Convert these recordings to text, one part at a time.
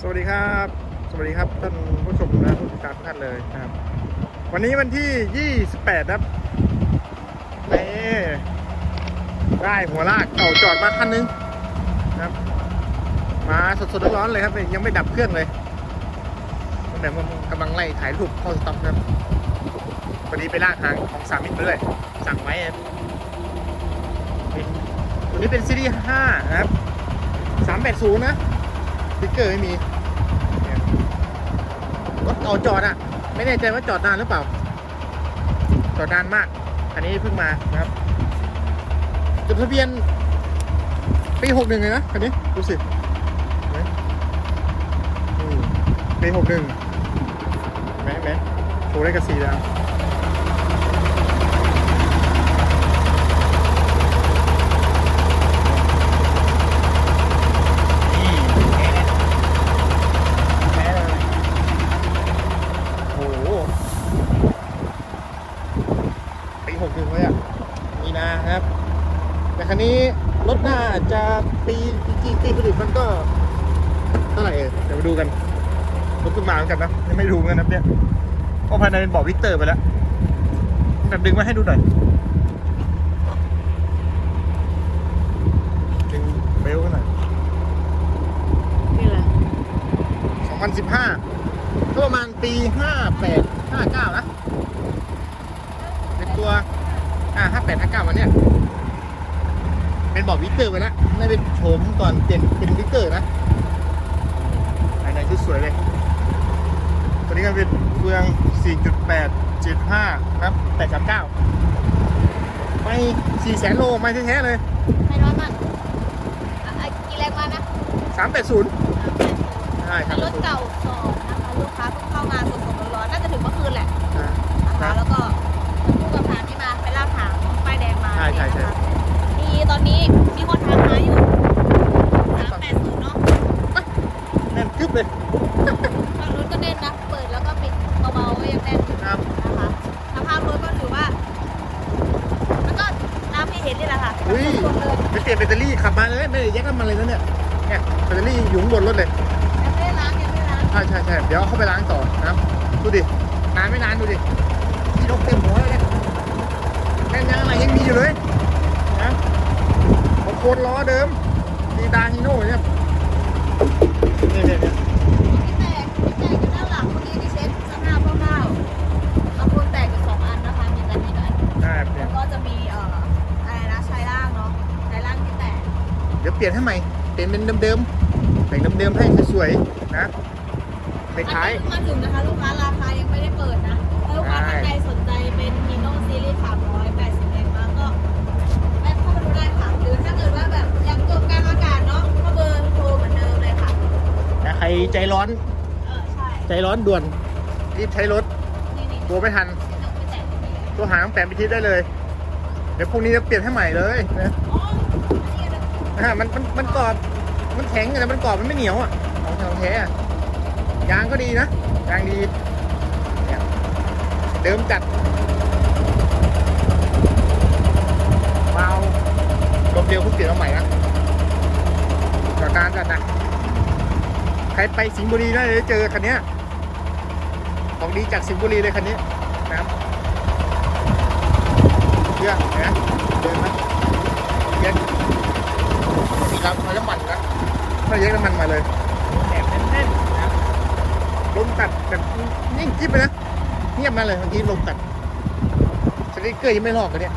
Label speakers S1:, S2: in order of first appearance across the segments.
S1: สวัสดีครับ สวัสดีครับท่านผู้ชมและผู้ติดตามทุกท่านเลยนะครับ วันนี้วันที่ 28 ครับนี่ได้หัวลากเก่าจอดมาคันนึงนะครับ มาสดๆร้อนๆเลยครับยังไม่ดับเครื่องเลยตั้งแต่มันกำลังไล่ถ่ายรูปเข้าสต็อกครับวันนี้ไปลากทางของสามิตรไปด้วยสั่งไว้ครับเป็นตัวนี้เป็นซีรีส์5นะครับ380นะ ติ๊กเกอร์ไม่มีรถเก่าจอดอะไม่แน่ใจว่าจอดนานหรือเปล่า จอดนานมาก อันนี้เพิ่งมานะครับจดทะเบียนปีหกหนึ่งเลยนะคันนี้ดูสิปีหกหนึ่งแม่แม่โชว์ได้กระสีแล้ว นี่แพ้เลยโอ้โหปีหกหนึ่งเลยอะ มีนาครับ แต่คันนี้รถหน้าจะปีปีจีปีผลิตมันก็ เท่าไหร่เออเดี๋ยวมาดูกันรถเพิ่งมาเหมือนกันนะยังไม่รู้เหมือนกันนะเนี่ยเพราะภายในเป็นบอกวิกเตอร์ไปแล้วแบบดึงมาให้ดูหน่อยดึงเบลกันหน่อย
S2: นี่แหละ
S1: 2015ก็ประมาณปี58 59นะเป็นตัวอ่า58 59วันเนี้ยเป็นบอร์ดวิกเตอร์ไปแล้วน่าเป็นโฉมก่อนเปลี่ยนเป็นวิกเตอร์นะภายในชุด สวยเลย ตัวนี้ก็เป็นเฟือง 4.8 75นะครับ839ไม่4แสนโลไม่แท้ๆเลย
S2: ไม่ร้อนมากอะอะกี่แรงมานะ
S1: 380 ใช่ค
S2: เป็
S1: รับ
S2: นรถเก่าสองนะคะลูกค้าเพิ่งเข้ามาสดๆร้อนๆน่าจะถึงเมื่อคืนแหละ
S1: อ่า
S2: นะ
S1: ครั
S2: คะ
S1: บ
S2: แล้วก็ผู้กับพาที่มาไปลากหางป้ายแดงมา
S1: ใช่ใช่ใช่
S2: เนี่ยนะคะมีตอนนี้มีคนทางหาอยู่สามแปดศูนย์เนาะ
S1: แน่น กึบเลย
S2: ฝั่งนู้นก็แน่นนะ เปิดแล้วก็ปิดเบาๆก็ยังแน่นอยู่
S1: ครับ
S2: นะคะสภาพรถก็ถือว่า มันก็ตามที่เห็นนี่แหละค่ะ
S1: อุ้ย
S2: สดๆเลย
S1: ไปเปลี่ยนแบตเตอรี่ขับมาเลยไม่ได้แยกน้ำมันเลยนะเนี่ยเนี่ยแบตเตอรี่อยู่ข้างบนรถเลย
S2: ยังไม่ได้ล้างยังไม่ได้ล้าง
S1: ใช่ใช่ใช่เดี๋ยวเอาเข้าไปล้างต่อนะครับดูดินานไม่นานดูดิที่นกเต็มหัวเลยเนี่ยแม่นยังอะไรยังมีอยู่เลยนะของโคนล้อเดิมดีดาฮิโน่เนี่ยเนี่ยเนี่นี่ย
S2: ที่แตกที่แตกอยู่ด้านหลังเมื่อกี้ที่เช็คสภาพคร่าวๆเอาโคนแตกอยู่สองอันนะคะมีกันนี้กัน
S1: ได้เนี่
S2: แล้
S1: ยว
S2: ก็จะมีเอ่ออะไรนะชายล่างเนาะชายล่างที่แตก
S1: เดี๋ยวเปลี่ยนให้ใหม่เปลี่ยนเป็นเดิมๆแต่งเดิมๆให้สวยๆนะไปท้าย
S2: มาถึงนะคะลูกค้าราคายังไม่ได้เปิดนะลูกค้าท่านใดสน
S1: ใครใจร้อน
S2: เออ ใช่
S1: ใจร้อนด่วน รีบใช้รถ
S2: นี่นี่
S1: กลัวไม่ทัน
S2: ไม่แตกไม่แตก
S1: ตัวหางแปลงไปทิศได้เลย เดี๋ยวพรุ่งนี้จะเปลี่ยนให้ใหม่เลยนะ
S2: อ๋ออันนี้นะ
S1: อ่ามันมันมันกรอบ มันแข็งแต่มันกรอบมันไม่เหนียวอะ ของของแท้อะยางก็ดีนะ ยางดีเนี่ยเดิมจัดเบาลมเดียวเพิ่งเปลี่ยนมาใหม่นะต่อการจัดนะใครไปสิงห์บุรีได้เลยเจอคันเนี้ยของดีจากสิงห์บุรีเลยคันนี้นะครับเครื่องเห็นะเดินนะเย็นนี่ครับเอาน้ำมันนะถ้าเยอะน้ำมันมาเลยแหนบแน่นๆนะครับลมตัดแบบนิ่งจิ๊บเลยนะเงียบมาเลยเมื่อกี้ลมตัดสติ๊กเกอร์ยังไม่ลอกกันเนี่ย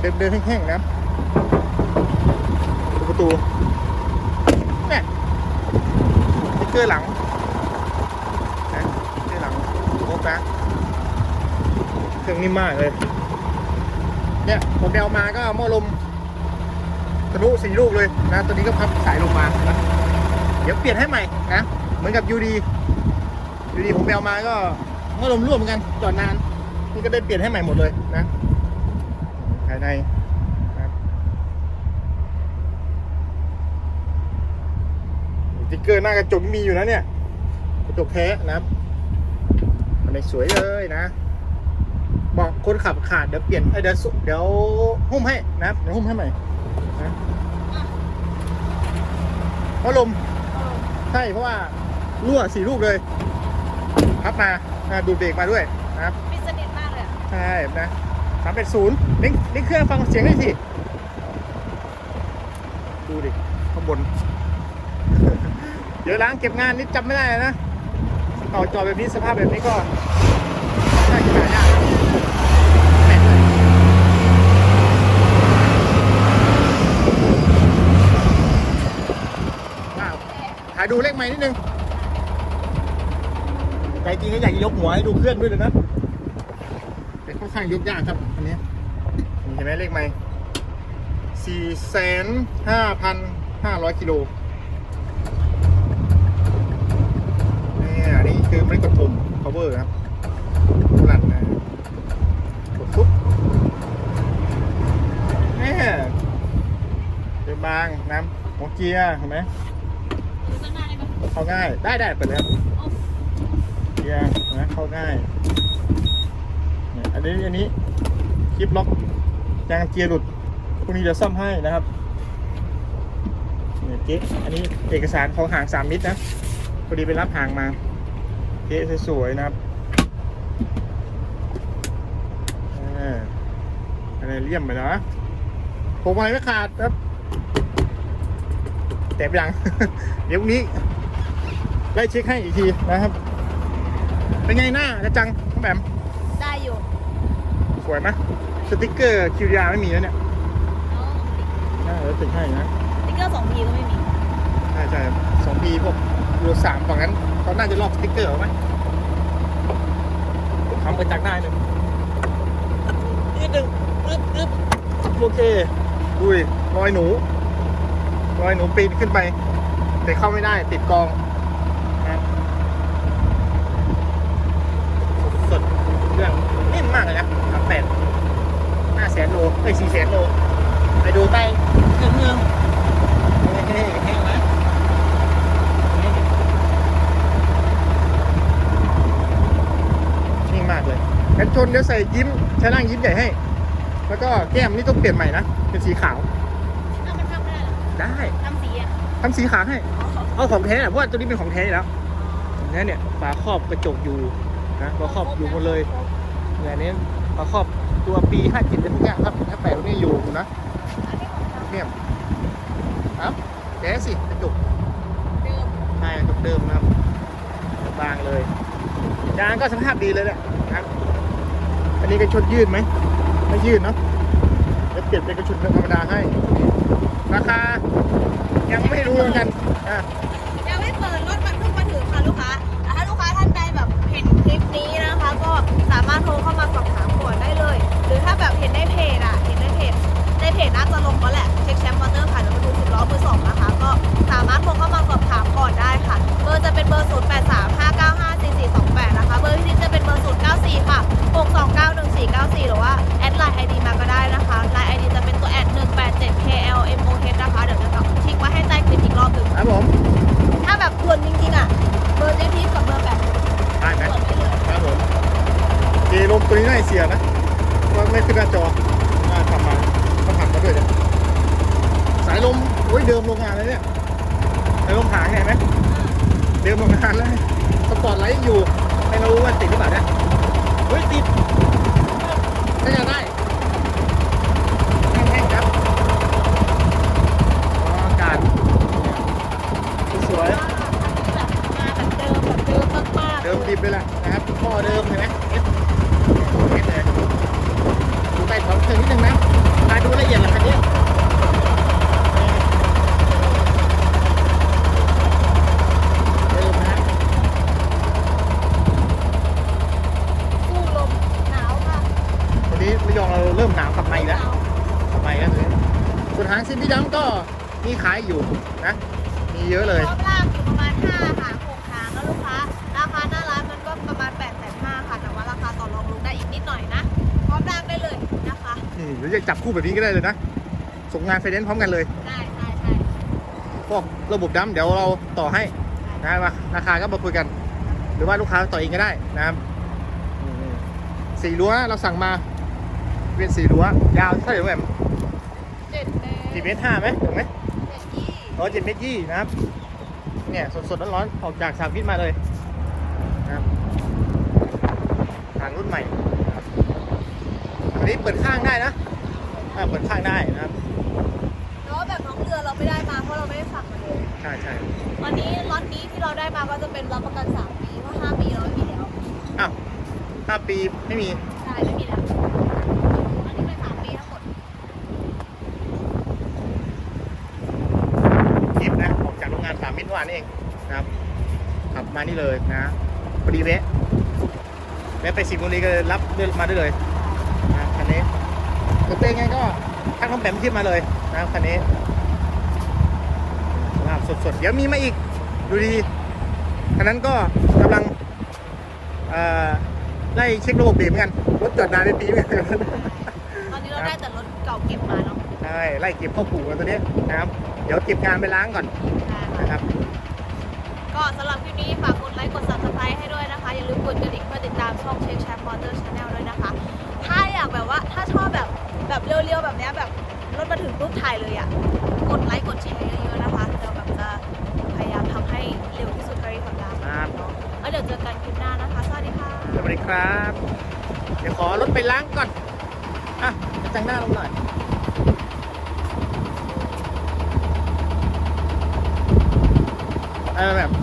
S1: เดินเดินแห้งๆนะครับดูประตูเนี่ยสติ๊ก เกอร์หลังนะสติ๊กเกอร์หลังครบนะเครื่องนิ่มมากเลย เนี่ยผมเดามาก็หม้อลมทะลุสี่ลูกเลยนะตัวนี้ก็พับสายลงมานะเดี๋ยวเปลี่ยนให้ใหม่นะเหมือนกับยูดียูดีผมเดามาก็หม้อลมร่วมเหมือนกันจอดนานนี่ก็ได้เปลี่ยนให้ใหม่หมดเลยนะภายในนะครับส ติ๊กเกอร์หน้ากระจกมีอยู่นะเนี่ยกระจกแท้นะครับทำไมสวยเลยนะ บอกคนขับขาดเดี๋ยวเปลี่ยนเอ้ยเดี๋ยวสุเดี๋ยวหุ้มให้นะครับเดี๋ยวหุ้มให้ใหม่นะพัดลม
S2: เออ
S1: ใช่เพราะว่ารั่วสี่ลูกเลยพับมาอ่าดูดเบรกมาด้วยนะครับ
S2: ปิดสนิทมากเลยอะ
S1: ใช่นะสามเป็นศูนย์ลิงลิงเครื่องฟังเสียงได้สิ ดูดิ ข้างบน เดี๋ยวล้างเก็บงานนี่จำไม่ได้แล้วนะต่อจอแบบนี้สภาพแบบนี้ก็น่าจะหายากแปลกเลยว้าวถ่ายดูเลขไม้นิดนึงใจจริงก็อยากจะยกหัวให้ดูเครื่องด้วยเลยนะแต่ค่อนข้างยกยากครับอันนี้นี่เห็นไหมเลขไม่สี่แสนห้าพันห้าร้อยกิโลนี่อันนี้คือไม่กดปุ่ม cover ครับกุลันนะกดปุ๊บนี่เดินบางน้ำหัวเกียร์เห็นไหม
S2: ดูข้างหน้าได้ไหม
S1: เข้าง่าย ได้ได้เปิดเลยครับเกียร์นะเข้าง่ายอันนี้อันนี้คลิปล็อกยางเกียร์หลุดพวกนี้เดี๋ยวซ่อมให้นะครับเนี่ยเจ๊อันนี้เอกสารของห่างสามมิตรนะพอดีไปรับห่างมาเจ๊สวยๆนะครับอ่าอันนี้เลี่ยมไปนะผมอะไรไม่ขาดครับ แต่ยัง เดี๋ยวพรุ่งนี้ไล่เช็คให้อีกทีนะครับ เป็นไงหน้าจะจังน้องแบม
S2: ได้อยู่
S1: สวยไหมสติกเกอร์คิวยาไม่มีแล้วเนี่ย
S2: เนาะ
S1: น่าจะติดให้นะ
S2: สติ๊กเกอร์สองพีก็ไม่มี
S1: ใช่ใช่สองปีพวกรูสามฝั่งนั้นเขาน่าจะลอกสติกเกอร์เอาไหมทำไปจากหน้าหนึ่งนิดหนึ่งอึ๊บอึ๊บโอเคดูดิรอยหนู รอยหนูปีนขึ้นไป แต่เข้าไม่ได้ติดกองนะสดๆเครื่องนิ่มมากเลยนะสามแปดห้าแสนโลเอ้ยสี่แสนโล ไปดูใต้เครื่องเมืองเฮ้ยเฮ้ยไหมนิ่งมากเลยกันชนเดี๋ยวใส่ยิ้มใช้ร่างยิ้มใหญ่ให้ แล้วก็แก้มนี่ต้องเปลี่ยนใหม่นะ เป็นสีขาว
S2: ไม่ได้เหรอ
S1: ได้
S2: ทำสีอะ
S1: ทำสีขาวให้
S2: อ๋อ
S1: เอาของแท้อะเพราะว่าตัวนี้เป็นของแท้อยู่แล้วเนี่ยเนี่ยฝาครอบกระจกอยู่นะฝาครอบอยู่หมดเลยเนี่ยอันนี้ฝาครอบตัวปี57เป็นทุกอย่างครับถ้าแปะตรงนี้อยู่นะเนี่ยครับแท้สิกระจก
S2: เดิม
S1: ใช่กระจกเดิมนะครับบางเลยยางก็สภาพดีเลยแหละนะครับอันนี้กระชนยืดไหมไม่ยืดเนาะ จะเปลี่ยนเป็นกระชุนธรรมดาให้ ราคา ยังไม่รู้เหมือนกันอะ
S2: ยังไม่เปิดรถบรรทุกมาถึงค่ะลูกค้าแต่ถ้าลูกค้าท่านใดแบบเห็นคลิปนี้นะคะ ก็สามารถโทรเข้ามาสอบถามก่อนได้เลย หรือถ้าแบบเห็นในเพจอะ เห็นในเพจ ในเพจน่าจะลงแล้วแหละ เช็คแชมป์มอเตอร์ขายรถบรรทุกสิบล้อมือสองนะคะ ก็สามารถโทรเข้ามาสอบถามก่อนได้ค่ะ เบอร์จะเป็นเบอร์0 8 3
S1: หางเห็นไหมเดิมโรงงานแล้วสปอร์ตไลท์อยู่ไม่รู้ว่าติดหรือเปล่าเนี่ยเฮ้ยติดน่าจะได้แห้งๆครับอ๋ออากาศสวยๆ
S2: แบบมาแบบเดิมแบบเดิมมากๆ
S1: เดิมดิบเลยแหละนะครับท่อเดิมเห็นไหมเอฟเอฟเลยดูใต้ท้องเครื่องนิดนึงนะมาดูละเอียดหน่อยคันนี้เดิมนะ
S2: สู้ลมหนาวค่ะ
S1: วันนี้ระยองเราเริ่มหนาวกลับมาอีก
S2: ห
S1: แล้ว
S2: นาว
S1: กลับมาอีกแล้วเลยส่วนหางซินพี่ดำก็มีขายอยู่นะ มีเยอะเลย
S2: รอบล่างอยู่ประมาณ5หาง6หางแล้วลูกค้า ราคาหน้าร้านมันก็ประมาณ8 5 0 0 0ค่ะ แต่ว่าราคาต่อรองลงได้อีกนิดหน่อยนะ พร้อมร่างได้เลยนะคะ
S1: นี่หรือจะจับคู่แบบนี้ก็ได้เลยนะ ส่งงานไฟแนนซ์พร้อมกันเลย
S2: ได้ใช่ใช่
S1: พวกระบบดำเดี๋ยวเราต่อให้นะว่าราคาก็มาคุยกัน หรือว่าลูกค้าต่อเองก็ได้นะครับอืมสีรั้วเราสั่งมา เป็นสีรั้วยาวเท่าไหร่แหม่ม
S2: เจ็ดเมตร
S1: กี่เมตรห้าไหมถึงไหม
S2: เจ็ดยี่
S1: อ๋อเจ็ดเมตรยี่นะครับ เนี่ยสดๆร้อนๆออกจากสามพิษมาเลยนะครับทางรุ่นใหม่นะครับอันนี้เปิดข้างได้นะอ่าเปิดข้างได้นะครับ
S2: แล้วแบบท้องเรือเราไม่ได้มาเพราะเราไม่ได้สั่งมาเลย
S1: ใช่ใช่
S2: วันนี้ล็อตนี้ที่เราได้มาก็จะเป็นรับประกัน 3 ปีเพราะ5ปีเราไม่มีแล้ว
S1: อ้าวห้าปีไม่มี
S2: ใช่ ไม่มีแล้ว อันนี้เป็น 3 ปีทั้งหมด
S1: จิบนะออกจากโรงงานสามมิตรเมื่อวานนี่เองนะครับขับมานี่เลยนะพอดีแวะแวะไปสิงห์บุรีก็เลยรับเดินมาได้เลยนะคันนี้ตัวเต้งไงก็ทักน้องแปมที่มาเลยนะครับคันนี้สภาพสดๆเดี๋ยวมีมาอีกดูดีคันนั้นก็กำลังเอ่อไล่เช็คระบบเบรกเหมือนกันรถจอดนานเป็นปีเหมือนกัน
S2: ตอนนี้เราได้แต่รถเก่าเก็บมาเนาะ
S1: ใช่ไล่เก็บเข้าปู่กันตัวนี้นะครับ เดี๋ยวเก็บงานไปล้างก่อน
S2: ใช่ค่ะ
S1: นะครับ
S2: ก็สำหรับคลิปนี้ฝากกดไลค์กด subscribe ให้ด้วยนะคะ อย่าลืมกดกระดิ่งเพื่อติดตามช่องเชฟแชมป์มอเตอร์ชาแนลด้วยนะคะ ถ้าอยากแบบว่าถ้าชอบแบบแบบเร็วๆแบบเนี้ยแบบรถมาถึงปุ๊บถ่ายเลยอะ กดไลค์กดแชร์เยอะๆนะคะเราแบบจะพยายามทำให้เร็วที่สุดเท่าที่ทำได้
S1: ครับ
S2: เนาะแล้วเดี๋ยวเจอกันคลิปหน้านะคะ สวัสดีค่ะ
S1: สวัสดีครับ เดี๋ยวขอรถไปล้างก่อน อะกระจังหน้าลงหน่อย เออแบบ